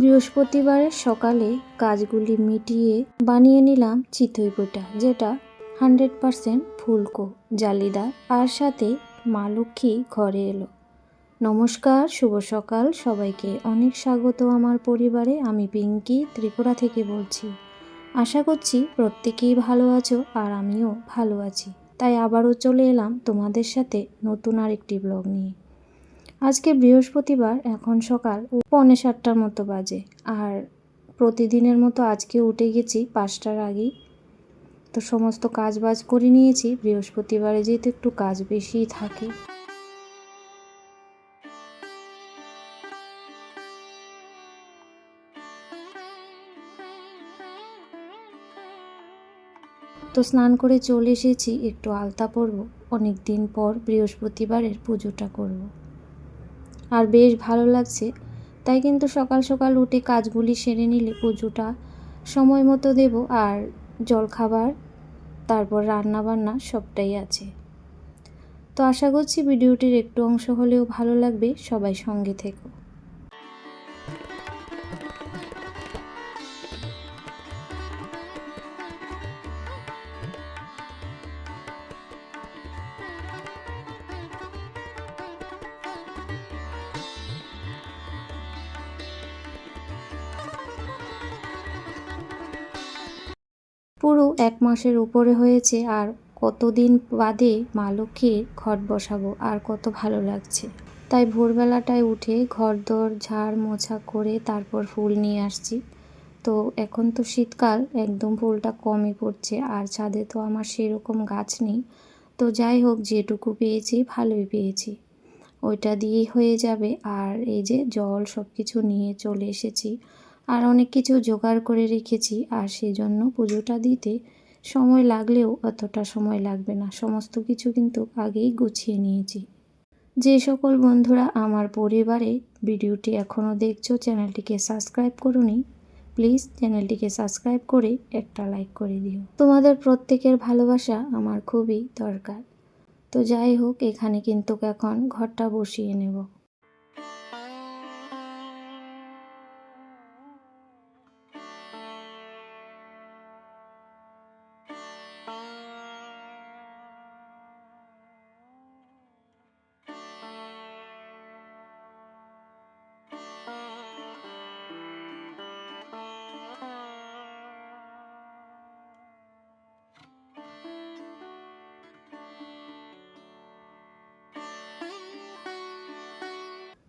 বৃহস্পতিবারের সকালে কাজগুলি মিটিয়ে বানিয়ে নিলাম চিতই পিঠা, যেটা হান্ড্রেড পারসেন্ট ফুলকো জালিদার আর সাথে মা লক্ষ্মী ঘরে এলো। নমস্কার, শুভ সকাল। সবাইকে অনেক স্বাগত আমার পরিবারে। আমি পিঙ্কি, ত্রিপুরা থেকে বলছি। আশা করছি প্রত্যেকেই ভালো আছো আর আমিও ভালো আছি। তাই আবারও চলে এলাম তোমাদের সাথে নতুন আরেকটি ব্লগ নিয়ে। আজকে বৃহস্পতিবার, এখন সকাল পৌনে সাতটার মতো বাজে। আর প্রতিদিনের মতো আজকে উঠে গেছি পাঁচটার আগেই। তো সমস্ত কাজ বাজ করে নিয়েছি, বৃহস্পতিবারে যেহেতু একটু কাজ বেশিই থাকে। তো স্নান করে চলে এসেছি, একটু আলতা পরব অনেক দিন পর বৃহস্পতিবারের পুজোটা করব। আর বেশ ভালো লাগছে। তাই কিন্তু সকাল সকাল উঠে কাজগুলি সেরে নিলে পুজোটা সময় মতো দেব আর জলখাবার, তারপর রান্না বান্না সবটাই আছে। তো আশা করছি ভিডিওটির একটু অংশ হলেও ভালো লাগবে। সবাই সঙ্গে থেকো। এক মাসের উপরে হয়েছে আর কতদিন বাদে মা লক্ষ্মীর ঘট বসাবো, আর কত ভালো লাগছে। তাই ভোরবেলাটায় উঠে ঘর দর ঝাড় মোছা করে তারপর ফুল নিয়ে আসছি। তো এখন তো শীতকাল, একদম ফুলটা কমই পড়ছে, আর ছাদে তো আমার সেরকম গাছ নেই। তো যাই হোক, যেটুকু পেয়েছি, ভালোই পেয়েছি। ওইটা দিয়েই হয়ে যাবে, আর এই যে জল সব কিছু নিয়ে চলে এসেছি। আর অনেক কিছু জোগাড় করে রেখেছি, আর সেই জন্য পুজোটা দিতে সময় লাগলেও অতটা সময় লাগবে না। সমস্ত কিছু কিন্তু আগেই গুছিয়ে নিয়েছি। যে সকল বন্ধুরা আমার পরিবারে ভিডিওটি এখনও দেখছ, চ্যানেলটিকে সাবস্ক্রাইব করুনি, প্লিজ চ্যানেলটিকে সাবস্ক্রাইব করে একটা লাইক করে দিও। তোমাদের প্রত্যেকের ভালোবাসা আমার খুবই দরকার। তো যাই হোক, এখানে কিন্তু এখন ঘরটা বসিয়ে নেব।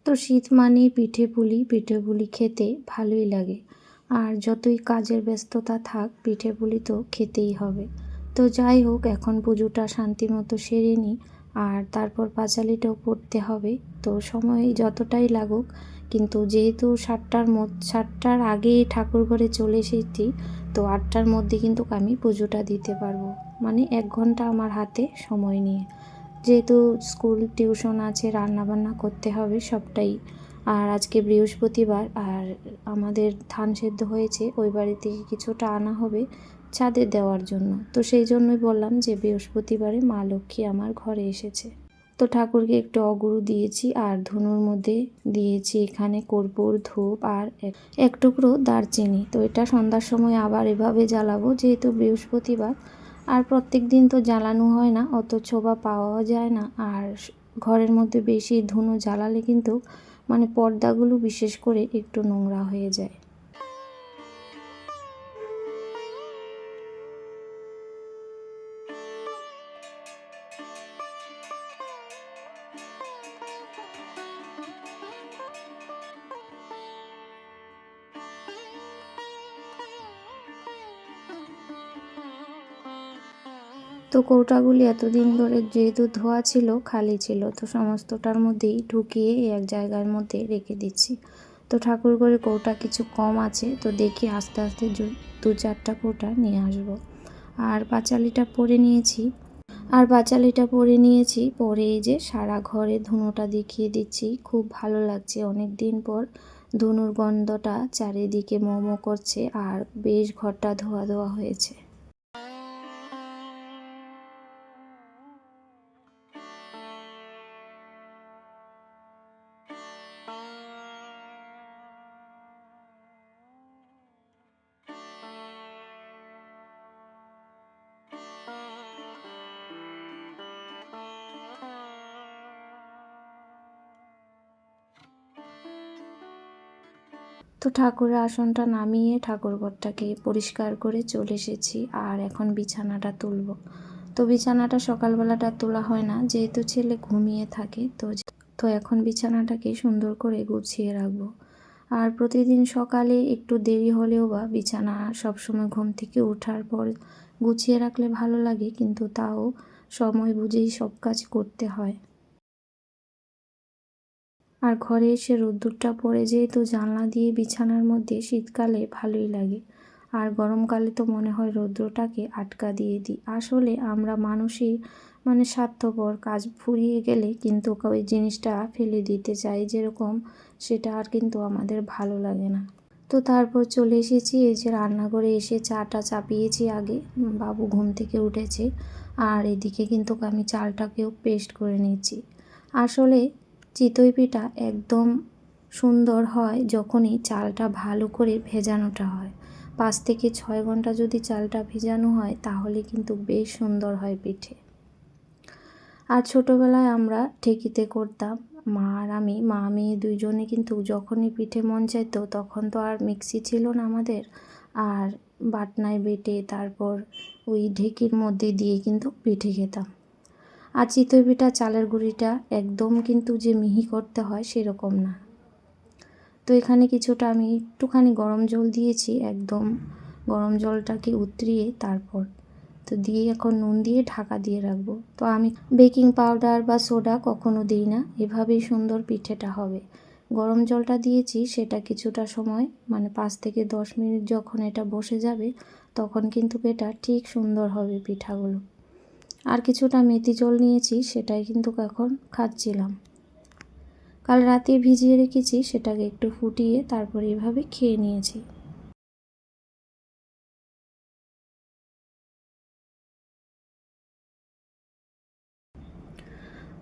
তো শীত মানেই পিঠে পুলি পিঠে পুলি খেতে ভালোই লাগে। আর যতই কাজের ব্যস্ততা থাক, পিঠে পুলি তো খেতেই হবে। তো যাই হোক, এখন পুজোটা শান্তি মতো সেরে নিই আর তারপর পাঁচালিটাও পড়তে হবে। তো সময় যতটাই লাগুক, কিন্তু যেহেতু সাতটার মধ্যে সাতটার আগে ঠাকুর ঘরে চলে এসেছি, তো আটটার মধ্যে কিন্তু আমি পুজোটা দিতে পারব। মানে এক ঘণ্টা আমার হাতে সময় নিয়ে। যেহেতু স্কুল, টিউশন আছে, রান্নাবান্না করতে হবে সবটাই। আর আজকে বৃহস্পতিবার, আর আমাদের ধান সেদ্ধ হয়েছে, ওই বাড়ি থেকে কিছুটা আনা হবে ছাদে দেওয়ার জন্য। তো সেই জন্যই বললাম যে বৃহস্পতিবারে মা লক্ষ্মী আমার ঘরে এসেছে। তো ঠাকুরকে একটু অগুরু দিয়েছি, আর ধনুর মধ্যে দিয়েছি এখানে কর্পূর, ধূপ, আর এক টুকরো দারচিনি। তো এটা সন্ধ্যার সময় আবার এভাবে জ্বালাবো, যেহেতু বৃহস্পতিবার আর প্রত্যেক দিন তো জ্বালানো হয় না অত ছোবা পাওয়াও যায় না। আর ঘরের মধ্যে বেশি ধুনো জ্বালালে কিন্তু মানে পর্দাগুলো বিশেষ করে একটু নোংরা হয়ে যায়। তো কৌটাগুলি এতদিন ধরে যেহেতু ধোয়া ছিল, খালি ছিল, তো সমস্তটার মধ্যেই ঢুকিয়ে এক জায়গার মধ্যে রেখে দিচ্ছি। তো ঠাকুর ঘরে কৌটা কিছু কম আছে, তো দেখি আস্তে আস্তে দু চারটা কৌটা নিয়ে আসব। আর পাঁচালিটা পরে নিয়েছি। আর পাঁচালিটা পরে নিয়েছি, পরে এই যে সারা ঘরে ধুনোটা দেখিয়ে দিচ্ছি, খুব ভালো লাগছে। অনেক দিন পর ধনুর গন্ধটা চারিদিকে মোমো করছে, আর বেশ ঘরটা ধোয়া ধোয়া হয়েছে। তো ঠাকুরের আসনটা নামিয়ে ঠাকুরঘরটাকে পরিষ্কার করে চলে এসেছি আর এখন বিছানাটা তুলব। তো বিছানাটা সকালবেলাটা তোলা হয় না, যেহেতু ছেলে ঘুমিয়ে থাকে, তো তো এখন বিছানাটাকে সুন্দর করে গুছিয়ে রাখব। আর প্রতিদিন সকালে একটু দেরি হলেও বা বিছানা সবসময় ঘুম থেকে ওঠার পর গুছিয়ে রাখলে ভালো লাগে, কিন্তু তাও সময় বুঝেই সব কাজ করতে হয়। আর ঘরে এসে রোদ্দুরটা পড়ে যেহেতু জানলা দিয়ে বিছানার মধ্যে শীতকালে ভালোই লাগে। আর গরমকালে তো মনে হয় রৌদ্রটাকে আটকা দিয়ে দিই। আসলে আমরা মানুষই মানে স্বার্থপর, কাজ ফুরিয়ে গেলে কিন্তু ওই জিনিসটা ফেলে দিতে চাই যেরকম সেটা আর কিন্তু আমাদের ভালো লাগে না। তো তারপর চলে এসেছি, এই যে রান্নাঘরে এসে চাটা চাপিয়েছি আগে। বাবু ঘুম থেকে উঠেছে, আর এদিকে কিন্তু আমি চালটাকেও পেস্ট করে নিয়েছি আসলে চিতই পিঠা একদম সুন্দর হয় যখনই চালটা ভালো করে ভেজানোটা হয়। পাঁচ থেকে ছয় ঘণ্টা যদি চালটা ভেজানো হয় তাহলে কিন্তু বেশ সুন্দর হয় পিঠে। আর ছোটোবেলায় আমরা ঠেকিতে করতাম। মা আর আমি, মা মেয়ে দুইজনে কিন্তু যখনই পিঠে মন চাইতো তখন তো আর মিক্সি ছিল না আমাদের। আর বাটনায় বেটে তারপর ওই ঢেকির মধ্যে দিয়ে কিন্তু পিঠে খেতাম। আর চিতই পিঠা চালের গুঁড়িটা একদম কিন্তু যে মিহি করতে হয় সেরকম না। তো এখানে কিছুটা আমি একটুখানি গরম জল দিয়েছি, একদম গরম জলটাকে উতরিয়ে তারপর তো দিয়ে এখন নুন দিয়ে ঢাকা দিয়ে রাখব। তো আমি বেকিং পাউডার বা সোডা কখনো দিই না, এভাবেই সুন্দর পিঠেটা হবে। গরম জলটা দিয়েছি, সেটা কিছুটা সময় মানে পাঁচ থেকে দশ মিনিট যখন এটা বসে যাবে, তখন কিন্তু এটা ঠিক সুন্দর হবে পিঠাগুলো। আর কিছুটা মেথি জল নিয়েছি, সেটাই কিন্তু এখন খাচ্ছিলাম। কাল রাতে ভিজিয়ে রেখেছি, সেটাকে একটু ফুটিয়ে তারপর এভাবে খেয়ে নিয়েছি।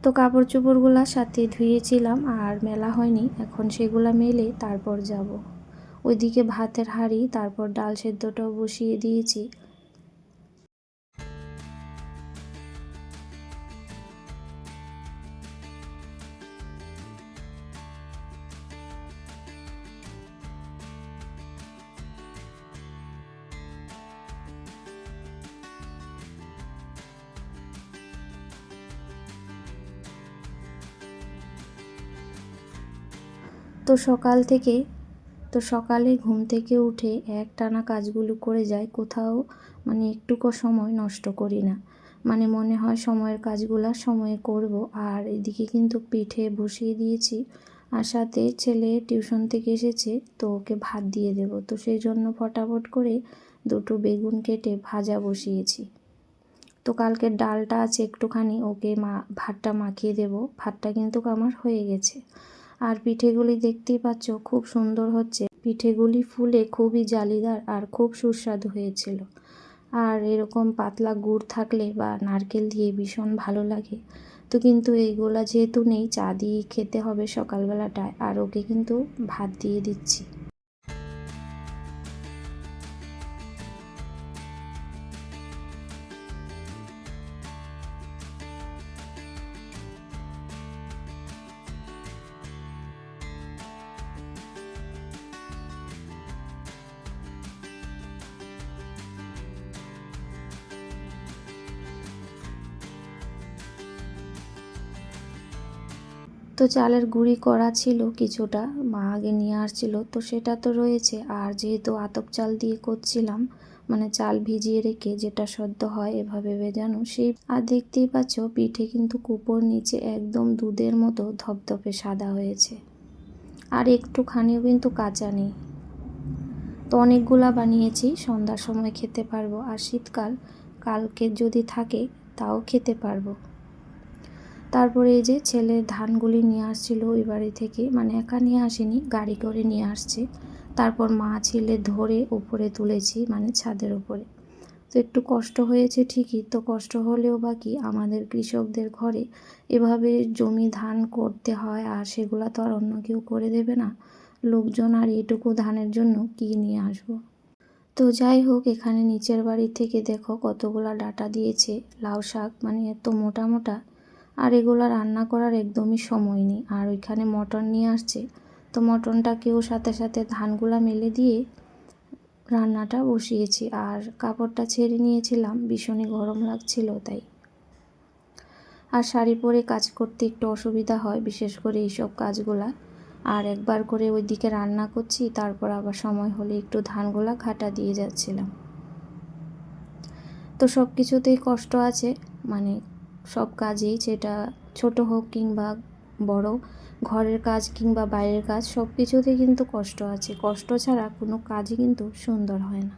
তো কাপড় চোপড়গুলো সাথে ধুয়েছিলাম আর মেলা হয়নি, এখন সেগুলো মেলে তারপর যাব। ওইদিকে ভাতের হাঁড়ি, তারপর ডাল সেদ্ধটাও বসিয়ে দিয়েছি। সকাল থেকে, তো সকালে ঘুম থেকে উঠে এক টানা কাজগুলো করে যায় কোথাও মানে একটুকু সময় নষ্ট করি না। মানে মনে হয় সময়ের কাজগুলো সময়ে করব, আর এদিকে কিন্তু পিঠে বসিয়ে দিয়েছি, আর সাথে ছেলে টিউশন থেকে এসেছে, তো ওকে ভাত দিয়ে দেব। তো সেই জন্য ফটাফট করে দুটো বেগুন কেটে ভাজা বসিয়েছি। তো কালকের ডালটা আছে একটুখানি, ওকে মা ভাতটা মাখিয়ে দেব। ভাতটা কিন্তু আমার হয়ে গেছে। আর পিঠেগুলি দেখতেই পাচ্ছ, খুব সুন্দর হচ্ছে। পিঠেগুলি ফুলে খুবই জালিদার আর খুব সুস্বাদু হয়েছিল। আর এরকম পাতলা গুড় থাকলে বা নারকেল দিয়ে ভীষণ ভালো লাগে। তো কিন্তু এইগুলা যেহেতু নেই, চা দিয়ে খেতে হবে সকালবেলাটায়। আর ওকে কিন্তু ভাত দিয়ে দিচ্ছি। তো চালের গুঁড়ি করা ছিল কিছুটা, মা আগে নিয়ে আসছিল। তো সেটা তো রয়েছে। আর যেহেতু আতপ চাল দিয়ে করছিলাম মানে চাল ভিজিয়ে রেখে যেটা সদ্য হয় এভাবে ভেজানো, সেই আর দেখতেই পাচ্ছ পিঠে কিন্তু কুপোর নিচে একদম দুধের মতো ধপধপে সাদা হয়েছে। আর একটুখানিও কিন্তু কাঁচা নেই। তো অনেকগুলা বানিয়েছি, সন্ধ্যার সময় খেতে পারব। আর শীতকাল, কালকে যদি থাকে তাও খেতে পারব। তারপরে এই যে ছেলে ধানগুলি নিয়ে আসছিল ওই বাড়ি থেকে মানে একা নিয়ে আসেনি, গাড়ি করে নিয়ে আসছে। তারপর মা ছেলে ধরে উপরে তুলেছি মানে ছাদের উপরে। তো একটু কষ্ট হয়েছে ঠিকই, তো কষ্ট হলেও বাকি আমাদের কৃষকদের ঘরে এভাবে জমি ধান করতে হয়, আর সেগুলো তো আর অন্য কেউ করে দেবে না। লোকজন আর এটুকু ধানের জন্য কী নিয়ে আসব। তো যাই হোক, এখানে নিচের বাড়ি থেকে দেখো কতগুলা ডাটা দিয়েছে, লাউ শাক মানে এত মোটা মোটা। আর এগুলো রান্না করার একদমই সময় নেই। আর ওইখানে মটন নিয়ে আসছে। তো মটনটাকেও সাথে সাথে ধানগুলা মেলে দিয়ে রান্নাটা বসিয়েছি। আর কাপড়টা ছেড়ে নিয়েছিলাম, ভীষণই গরম লাগছিল তাই। আর শাড়ি পরে কাজ করতে একটু অসুবিধা হয়, বিশেষ করে এইসব কাজগুলা। আর একবার করে ওইদিকে রান্না করছি, তারপর আবার সময় হলে একটু ধানগুলা ঘাটা দিয়ে যাচ্ছিলাম। তো সব কিছুতেই কষ্ট আছে মানে সব কাজেই যেটা ছোট হোক কিংবা বড়, ঘরের কাজ কিংবা বাইরের কাজ, সব কিছুতে কিন্তু কষ্ট আছে। কষ্ট ছাড়া কোনো কাজই কিন্তু সুন্দর হয় না।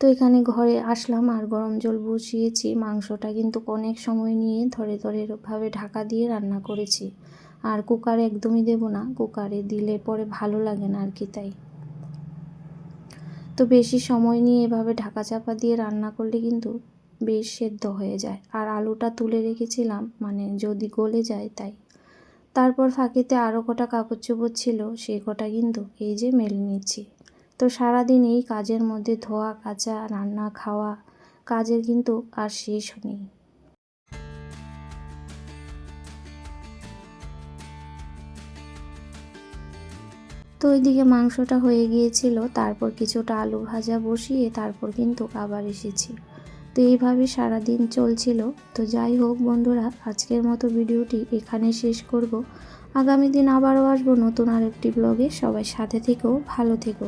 তো এখানে ঘরে আসলাম আর গরম জল বসিয়েছি, মাংসটা কিন্তু অনেক সময় নিয়ে ধরে ধরে এরকমভাবে ঢাকা দিয়ে রান্না করেছি। আর কুকারে একদমই দেবো না, কুকারে দিলে পরে ভালো লাগে না আর কি তাই। তো বেশি সময় নিয়ে এভাবে ঢাকা চাপা দিয়ে রান্না করলে কিন্তু বেশ সেদ্ধ হয়ে যায়। আর আলুটা তুলে রেখেছিলাম মানে যদি গলে যায় তাই। তারপর ফাঁকিতে আরও কটা কাপড় চোপড় ছিল সেই কটা কিন্তু এই যে মেলে নিচ্ছি। তো সারাদিন এই কাজের মধ্যে ধোয়া, কাচা, রান্না, খাওয়া, কাজের কিন্তু আর শেষ নেই। তো ওইদিকে মাংসটা হয়ে গিয়েছিল, তারপর কিছুটা আলু ভাজা বসিয়ে তারপর কিন্তু আবার এসেছি। তো এইভাবে সারাদিন চলছিল। তো যাই হোক বন্ধুরা, আজকের মতো ভিডিওটি এখানে শেষ করব। আগামী দিন আবারও আসব নতুন আরেকটি ব্লগে। সবাই সাথে থেকেও ভালো থেকো।